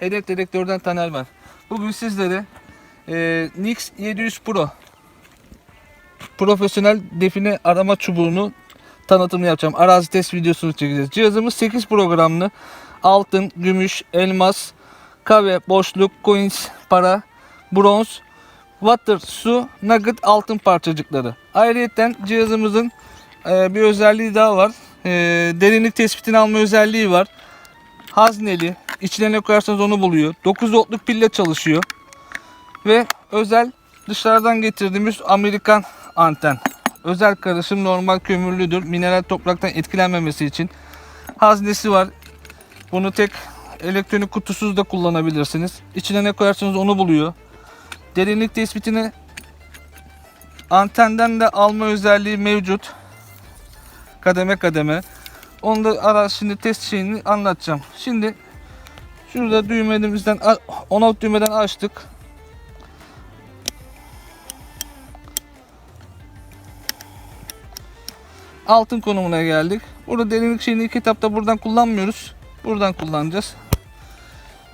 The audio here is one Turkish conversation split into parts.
hedef dedektörden Taner var. Bugün sizlere e, Nix 700 Pro profesyonel define arama çubuğunu tanıtımını yapacağım. Arazi test videosunu çekeceğiz. Cihazımız 8 programlı. Altın, gümüş, elmas, kave, boşluk, coins, para, bronz, water, su, nugget, altın parçacıkları. Ayrıca cihazımızın e, bir özelliği daha var. E, derinlik tespitini alma özelliği var. Hazneli, içine ne koyarsanız onu buluyor. 9 voltluk pille çalışıyor. Ve özel dışarıdan getirdiğimiz Amerikan anten. Özel karışım normal kömürlüdür. Mineral topraktan etkilenmemesi için. Haznesi var. Bunu tek elektronik kutusuz da kullanabilirsiniz. İçine ne koyarsanız onu buluyor. Derinlik tespitini antenden de alma özelliği mevcut. Kademe kademe. Onu da ara şimdi test şeyini anlatacağım. Şimdi şurada düğmemizden on off düğmeden açtık. Altın konumuna geldik. Burada derinlik şeyini ilk etapta buradan kullanmıyoruz. Buradan kullanacağız.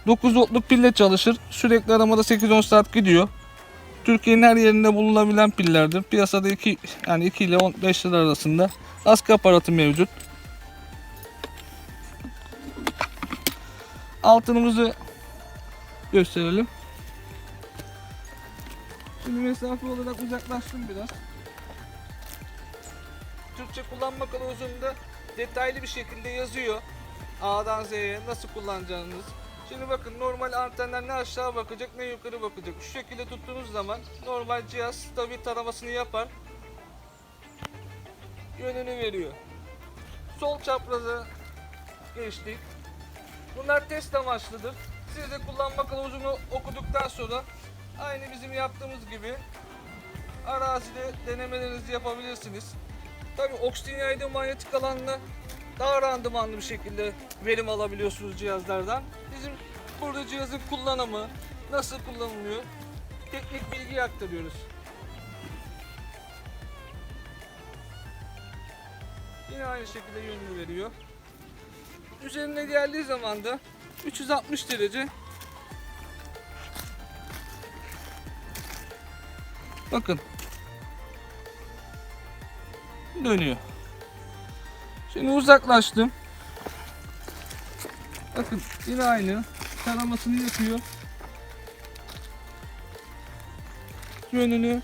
9 voltluk pille çalışır. Sürekli aramada 8-10 saat gidiyor. Türkiye'nin her yerinde bulunabilen pillerdir. Piyasada 2 yani 2 ile 15 lira arasında. Askı aparatı mevcut. Altınımızı gösterelim. Şimdi mesafe olarak uzaklaştım biraz. Türkçe kullanma kılavuzunda detaylı bir şekilde yazıyor. A'dan Z'ye nasıl kullanacağınız. Şimdi bakın normal antenler ne aşağı bakacak ne yukarı bakacak. Şu şekilde tuttuğunuz zaman normal cihaz tabi taramasını yapar. Yönünü veriyor. Sol çapraza geçtik. Bunlar test amaçlıdır. Siz de kullanma kılavuzunu okuduktan sonra aynı bizim yaptığımız gibi arazide denemelerinizi yapabilirsiniz. Tabii oksijen yaydığı manyetik alanla daha randımanlı bir şekilde verim alabiliyorsunuz cihazlardan. Bizim burada cihazın kullanımı, nasıl kullanılıyor, teknik bilgi aktarıyoruz. Yine aynı şekilde yönünü veriyor. Üzerine geldiği zaman da 360 derece Bakın dönüyor. Şimdi uzaklaştım. Bakın yine aynı taramasını yapıyor. Yönünü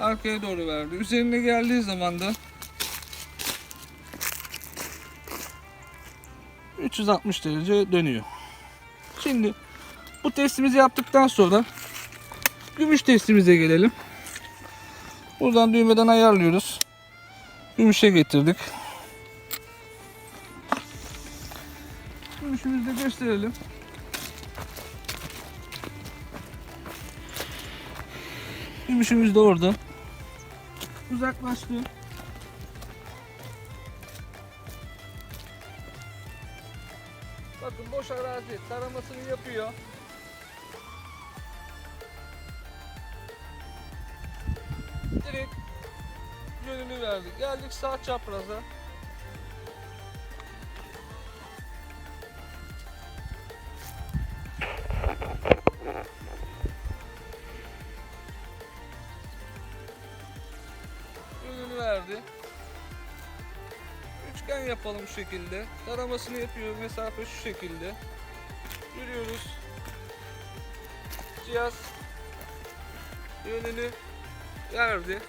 arkaya doğru verdi. Üzerine geldiği zaman da 360 derece dönüyor. Şimdi bu testimizi yaptıktan sonra gümüş testimize gelelim. Buradan düğmeden ayarlıyoruz. Gümüşe getirdik. Gümüşümüzü de gösterelim. Gümüşümüz de orada. Uzaklaştı. Bakın boş arazi taramasını yapıyor. Direkt yönünü verdik. Geldik sağ çapraza. Yapalım şu şekilde. Taramasını yapıyor. Mesafe şu şekilde. Yürüyoruz. Cihaz yönünü verdi.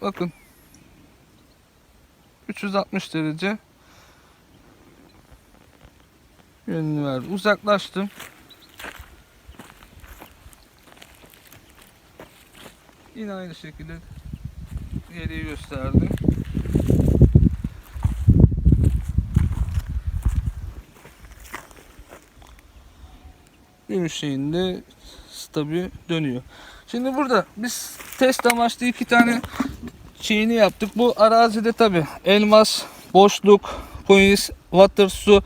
Bakın. 360 derece yönünü verdi. Uzaklaştım. Yine aynı şekilde geriye gösterdi. Gümüş şeyinde stabil dönüyor. Şimdi burada biz test amaçlı iki tane şeyini yaptık. Bu arazide tabi elmas, boşluk, coins, water, su.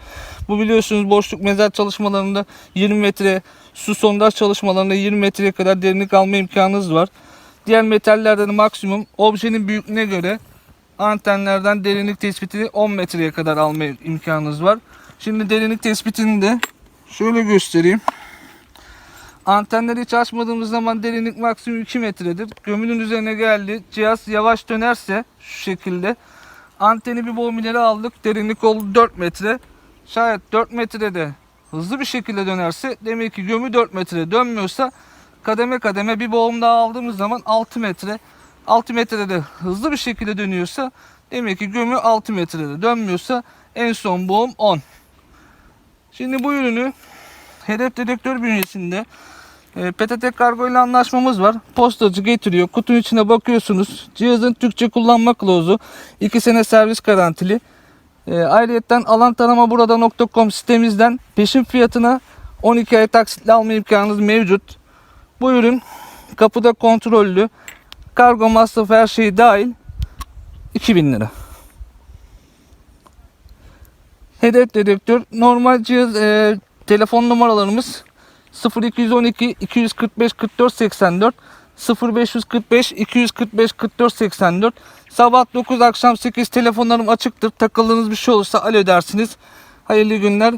Bu biliyorsunuz boşluk mezar çalışmalarında 20 metre, su sondaj çalışmalarında 20 metreye kadar derinlik alma imkanınız var. Diğer metallerden maksimum objenin büyüklüğüne göre antenlerden derinlik tespitini 10 metreye kadar alma imkanınız var. Şimdi derinlik tespitini de şöyle göstereyim. Antenleri hiç açmadığımız zaman derinlik maksimum 2 metredir. Gömünün üzerine geldi. Cihaz yavaş dönerse şu şekilde anteni bir boğum ileri aldık. Derinlik oldu 4 metre. Şayet 4 metrede hızlı bir şekilde dönerse demek ki gömü 4 metre dönmüyorsa kademe kademe bir boğum daha aldığımız zaman 6 metre 6 metrede hızlı bir şekilde dönüyorsa demek ki gömü 6 metrede dönmüyorsa en son boğum 10. Şimdi bu ürünü hedef dedektör bünyesinde e, PTT kargo ile anlaşmamız var. Postacı getiriyor. Kutunun içine bakıyorsunuz. Cihazın Türkçe kullanma kılavuzu. 2 sene servis garantili. E, ayrıyetten alantaramaburada.com sitemizden peşin fiyatına 12 ay taksitle alma imkanınız mevcut. Bu ürün kapıda kontrollü. Kargo masrafı her şey dahil 2000 lira. Hedef dedektör normal cihaz e, telefon numaralarımız 0212 245 44 84 0545 245 44 84 Sabah 9 akşam 8 telefonlarım açıktır. Takıldığınız bir şey olursa alo dersiniz. Hayırlı günler.